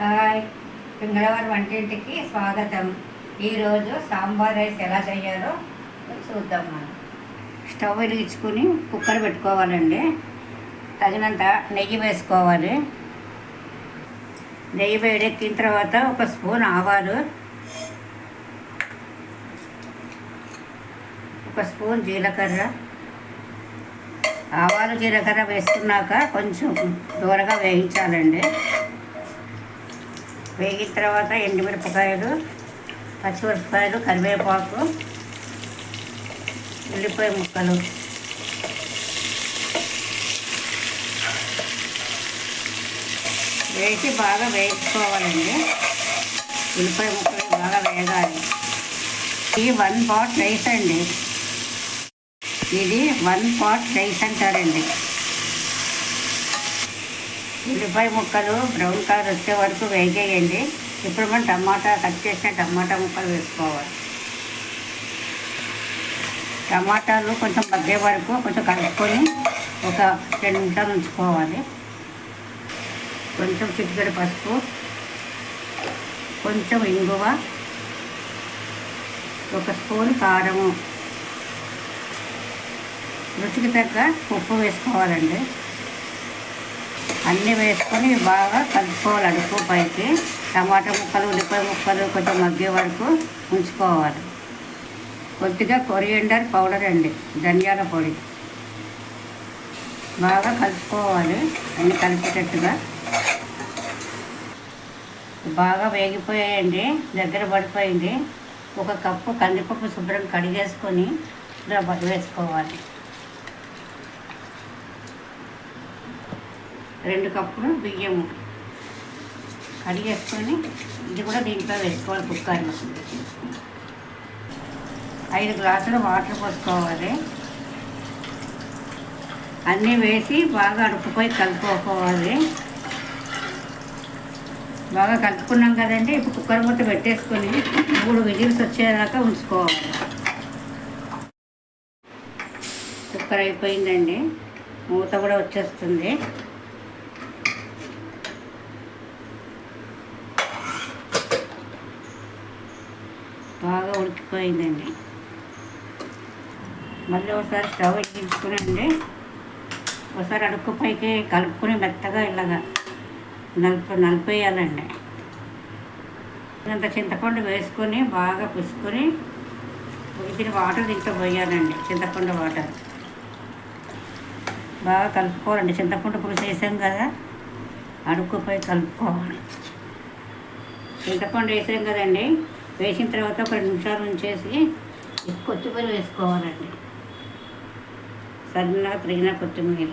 Hi. మంగళవారం వంటింటికి స్వాగతం. ఈరోజు సాంబార్ రైస్ ఎలా చేయాలో చూద్దాం మనం. స్టవ్ వెలిగించుకుని కుక్కర్ పెట్టుకోవాలండి. తగినంత నెయ్యి వేసుకోవాలి. నెయ్యి వేడెక్కిన తర్వాత ఒక స్పూన్ ఆవాలు ఒక స్పూన్ జీలకర్ర. ఆవాలు జీలకర్ర వేసుకున్నాక కొంచెం దూరగా వేయించాలండి. వేగిన తర్వాత ఎండుమిరపకాయలు పచ్చిమిరపకాయలు కరివేపాకు ఉల్లిపాయ ముక్కలు. వేసి బాగా వేయించుకోవాలండి. ఉల్లిపాయ ముక్కలు బాగా వేగాలి. ఇది వన్ పాట్ రైస్ అండి. ఇది వన్ పాట్ రైస్ అంటారండి. ఉల్లిపాయ ముక్కలు బ్రౌన్ కలర్ వచ్చే వరకు వేగేయండి. ఇప్పుడు మనం టమాటా కట్ చేసిన టమాటా ముక్కలు వేసుకోవాలి. టమాటాలు కొంచెం మగ్గే వరకు కొంచెం కలుపుకొని ఒక రెండు నిమిషాలు ఉంచుకోవాలి. కొంచెం చిటికెడు పసుపు కొంచెం ఇంగువ ఒక స్పూన్ కారము. రుచికి తగ్గ ఉప్పు వేసుకోవాలండి. అన్నీ వేసుకొని బాగా కలుపుకోవాలి అడుపు పైకి. టమాటా ముక్కలు ఉల్లిపాయ ముక్కలు కొంచెం మగ్గే వరకు ఉంచుకోవాలి. కొద్దిగా కొరియండర్ పౌడర్ అండి ధనియాల పొడి. బాగా కలుపుకోవాలి అన్ని కలిపేటట్టుగా. బాగా వేగిపోయాయండి దగ్గర పడిపోయింది. ఒక కప్పు కందిపప్పు శుభ్రం కడిగేసుకొని వేసుకోవాలి. రెండు కప్పులు బియ్యము. కడిగేసుకొని ఇది కూడా దీంట్లో వేసుకోవాలి కుక్కర్లో. ఐదు గ్లాసులు వాటర్ పోసుకోవాలి. అన్నీ వేసి బాగా అడుపుపోయి కలుపుకోవాలి. బాగా కలుపుకున్నాం కదండి ఇప్పుడు కుక్కర్ మూత పెట్టేసుకొని మూడు విజిల్స్ వచ్చేదాకా ఉంచుకోవాలి. కుక్కర్ అయిపోయిందండి మూత కూడా వచ్చేస్తుంది. పోయిందండి మళ్ళీ ఒకసారి స్టవ్ వెలిగించుకునండి ఒకసారి అడుక్కు పైకి కలుపుకొని మెత్తగా ఇలాగా నలుపు నలిపేయాలండి ఇంత చింతపండు వేసుకొని బాగా పుసుకొని దీని వాటర్ దీంట్లో పోయాలండి చింతపండు వాటర్. బాగా కలుపుకోవాలండి. చింతపండు పులుసు వేసాం కదా అడుక్కుపై కలుపుకోవాలి. చింతపండు వేసాం కదండి వేసిన తర్వాత ఒక రెండు నిమిషాలు ఉంచేసి కొత్తిమీర వేసుకోవాలండి. సన్నగా తరిగిన కొత్తిమీర.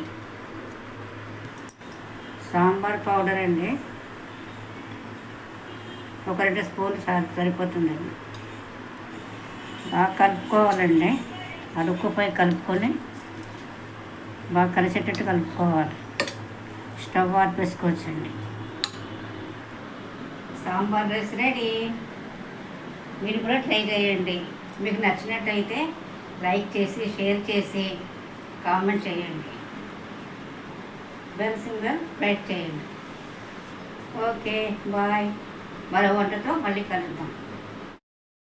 సాంబార్ పౌడర్ అండి. ఒక రెండు స్పూన్లు సరిపోతుందండి. బాగా కలుపుకోవాలండి. అడుక్కుపై కలుపుకొని బాగా కలిసేటట్టు కలుపుకోవాలి. స్టవ్ ఆర్పేసుకోవచ్చండి సాంబార్ రైస్ రెడీ. మీరు కూడా ట్రై చేయండి. మీకు నచ్చినట్టయితే లైక్ చేసి షేర్ చేసి కామెంట్ చేయండి. బెల్ సింగల్ ప్రైట్ చేయండి. Okay bye. మరో వంటతో మళ్ళీ కలుద్దాం.